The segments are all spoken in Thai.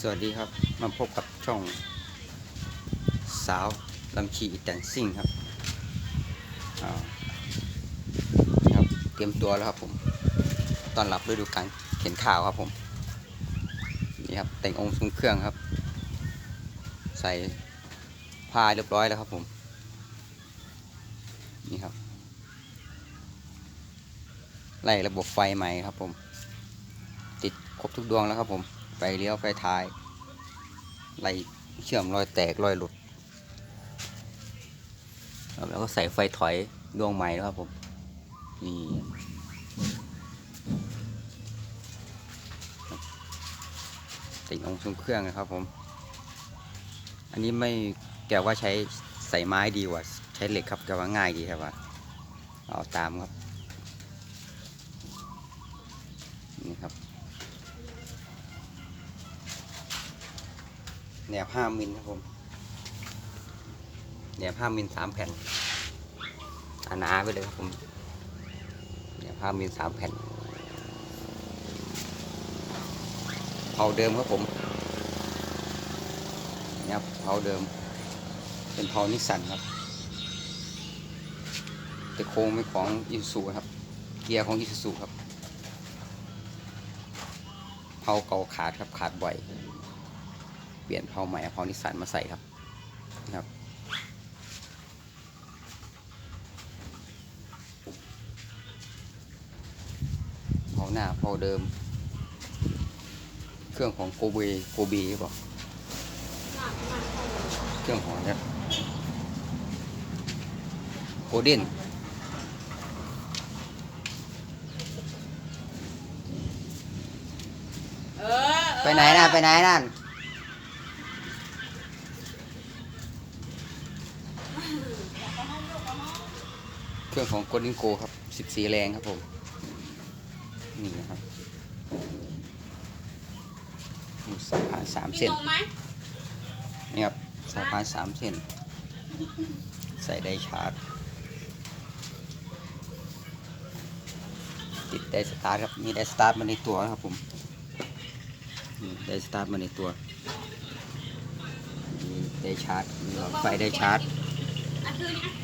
สวัสดีครับ มาพบกับช่อง สาวลำชีแตนซิ่งครับครับเตรียมตัวแล้วครับผมตอนรับฤดูการเข็นข่าวครับผมนี่ครับแต่งองค์ทรงเครื่องครับ ใส่ผ้าเรียบร้อยแล้วครับผมนี่ครับไล่ระบบไฟใหม่ครับผม ติดครบทุกดวงแล้วครับผม ไฟเลี้ยวไฟท้ายไล่เชื่อมรอยแตกรอยหลุด แล้วก็ใส่ไฟถอยดวงใหม่แล้วครับผม นี่ติดองค์ทรงเครื่องนะครับผม อันนี้ไม่แกว่าใช้ใส่ไม้ดีกว่า ใช้เหล็กครับแกว่าง่ายดีครับว่าเอาตามครับ นี่ครับ แนวห้ามิลครับผมแนวห้ามิลสามแผ่นอาหนาไปเลยครับผมแนวห้ามิลสามแผ่นเผาเดิมครับผมนี่ครับเผาเดิม เป็นเผานิสันครับแต่โครงเป็นของอิซูครับ เกียร์ของอิซูครับเผาเก่าขาดครับขาดบ่อย เปลี่ยนเผาใหม่เอาเผานิสสันมาใส่ครับนะครับเผาหน้าเผาเดิม เครื่องของโกเบโกเบบอกเครื่องของเนี่ยโกเด้นเออไปไหนน่ะไปไหนนั่น เครื่องของโกดินโกครับ14แรงครับผม นี่นะครับนี่สายพานสามมีเส้นนมไหมนี่ครับสายพานสามเส้น ใส่ไดชาร์จ ติดไดสตาร์ทครับมีไดสตาร์ทมาในตัวนะครับผมนี่ไดสตาร์ทมาในตัวมีไดชาร์จมีหลอดไฟไดชาร์จอันคือนี่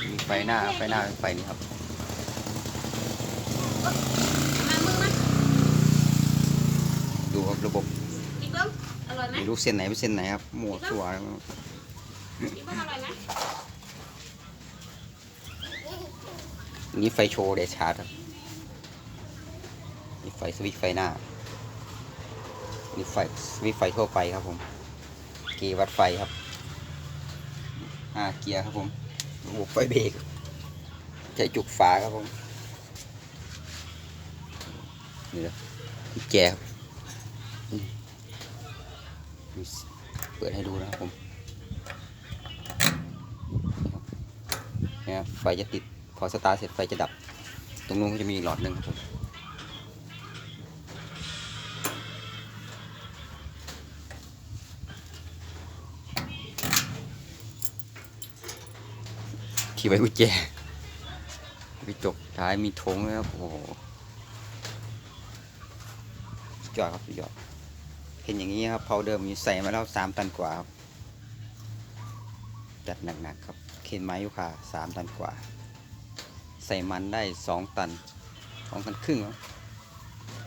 มีไฟหน้าไฟหน้าเป็นไฟนี้ครับมามือมาดูครับระบบอีกเบิ้งอร่อยไหมไม่รู้เส้นไหนเป็นเส้นไหนครับหมวสัวอีกเบิ้งอร่อยไหมนี่ไฟโชว์ไดชาร์จครับนี่ไฟสวิตช์ไฟหน้านี่ไฟสวิตช์ไฟทั่วไปครับผม เกียร์วัดไฟครับอ่าเกียร์ครับผม ระบบไฟเบรกใช้จุกฝาครับผมนี่นะที่แกครับเปิดให้ดูนะครับผมนี่ครับไฟจะติดพอสตาร์ทเสร็จไฟจะดับ ตรงนู้นก็จะมีอีกหลอดหนึ่งครับผม ที่ไว้กุญแจกระจกท้ายมีธงเลยครับโอ้โหสุดยอดครับสุดยอดเห็นอย่างนี้ครับเพาเดิมมีใส่มาแล้วสามตันกว่าครับจัดหนักๆครับเข็นไม้ยุคาสามตันกว่า ใส่มันได้สองตันสองตันครึ่งครับ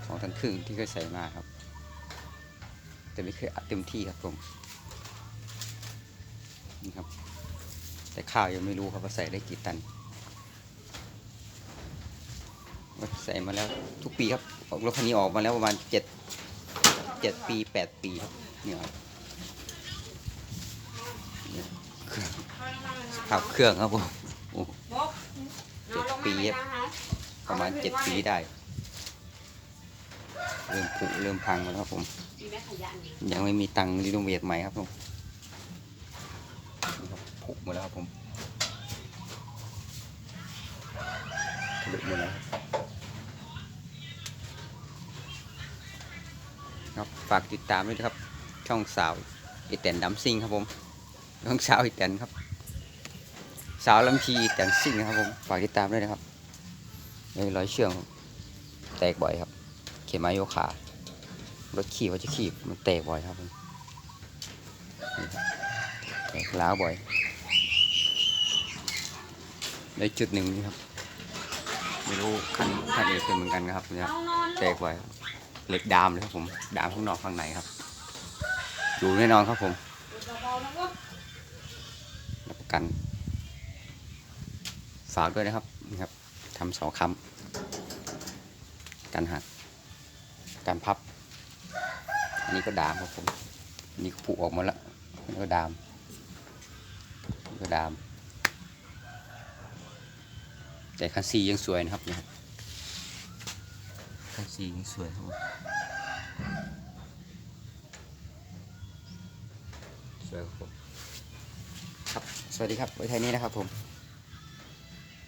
สองตันครึ่งที่เคยใส่มาครับ แต่ไม่เคยอัดเต็มที่ครับผมนี่ครับ แต่ข้าวยังไม่รู้ครับว่าใส่ได้กี่ตันว่าใส่มาแล้วทุกปีครับออกรถคันนี้ออกมาแล้วประมาณเจ็ดเจ็ดปีแปดปีครับเนี่ยครับเครื่องขับเครื่องครับผมเจ็ดปีครับประมาณเจ็ดปีได้ เริ่มผุเริ่มพังแล้วครับผม ยังไม่มีตังค์รีโนเวทใหม่ครับผม ผุหมดแล้วครับผมทะลุหมดแล้วครับครับฝากติดตามด้วยนะครับ ช่องสาวอีแตนดัมซิงครับผมช่องสาวอีแตนครับ สาวลำชีอีแตนซิงนะครับผมฝากติดตามด้วยนะครับเลยร้อยเชื่องแตกบ่อยครับ เขมไม้โยขารถขี่ว่าจะขี่มันแตกบ่อยครับผมแตกล้าวบ่อย ในจุดหนึ่งนี่ครับ ไม่รู้คันคันเอกเป็นเหมือนกันครับเนี่ยเอานอนแตกกบ่อยเหล็กดามเลยครับผมดามข้างนอกข้างในครับอยู่แน่นอนครับผมกรับประกันฝากด้วยนะครับนี่ครับทำสองคำการหักการพับ อันนี้ก็ดามครับผมนนี้ก็ผุออกหมาแล้วนนี้ก็ดาม ก็ดาม แต่คันซียังสวยนะครับเนี่ยครับคันซียังสวยครับผมสวยครับผมครับ สวัสดีครับไว้เท่านี้นะครับผม